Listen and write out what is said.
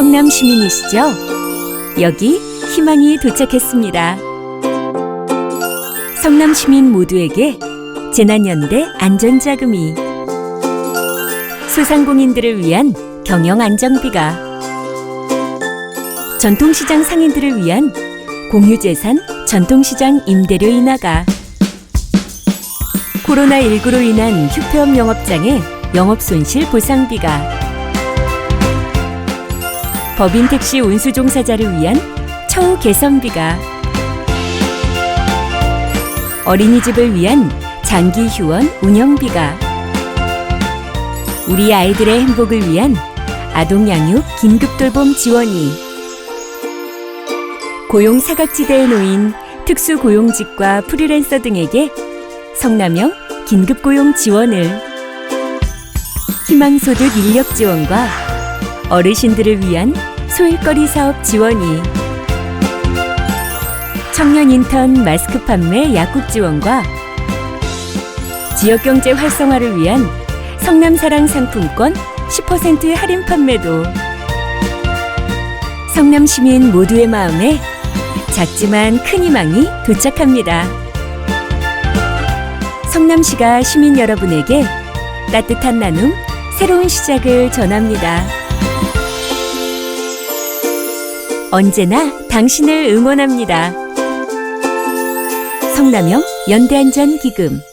성남 시민이시죠? 여기 희망이 도착했습니다. 성남 시민 모두에게 재난연대 안전자금이 소상공인들을 위한 경영 안정비가 전통시장 상인들을 위한 공유재산 전통시장 임대료 인하가 코로나19로 인한 휴폐업 영업장의 영업손실 보상비가 법인 택시 운수 종사자를 위한 처우 개선비가 어린이집을 위한 장기 휴원 운영비가 우리 아이들의 행복을 위한 아동 양육 긴급 돌봄 지원이 고용 사각지대에 놓인 특수 고용직과 프리랜서 등에게 성남형 긴급 고용 지원을 희망소득 인력 지원과 어르신들을 위한 소일거리 사업 지원이 청년 인턴 마스크 판매 약국 지원과 지역 경제 활성화를 위한 성남 사랑 상품권 10% 할인 판매도 성남 시민 모두의 마음에 작지만 큰 희망이 도착합니다. 성남시가 시민 여러분에게 따뜻한 나눔, 새로운 시작을 전합니다. 언제나 당신을 응원합니다. 성남형 연대안전기금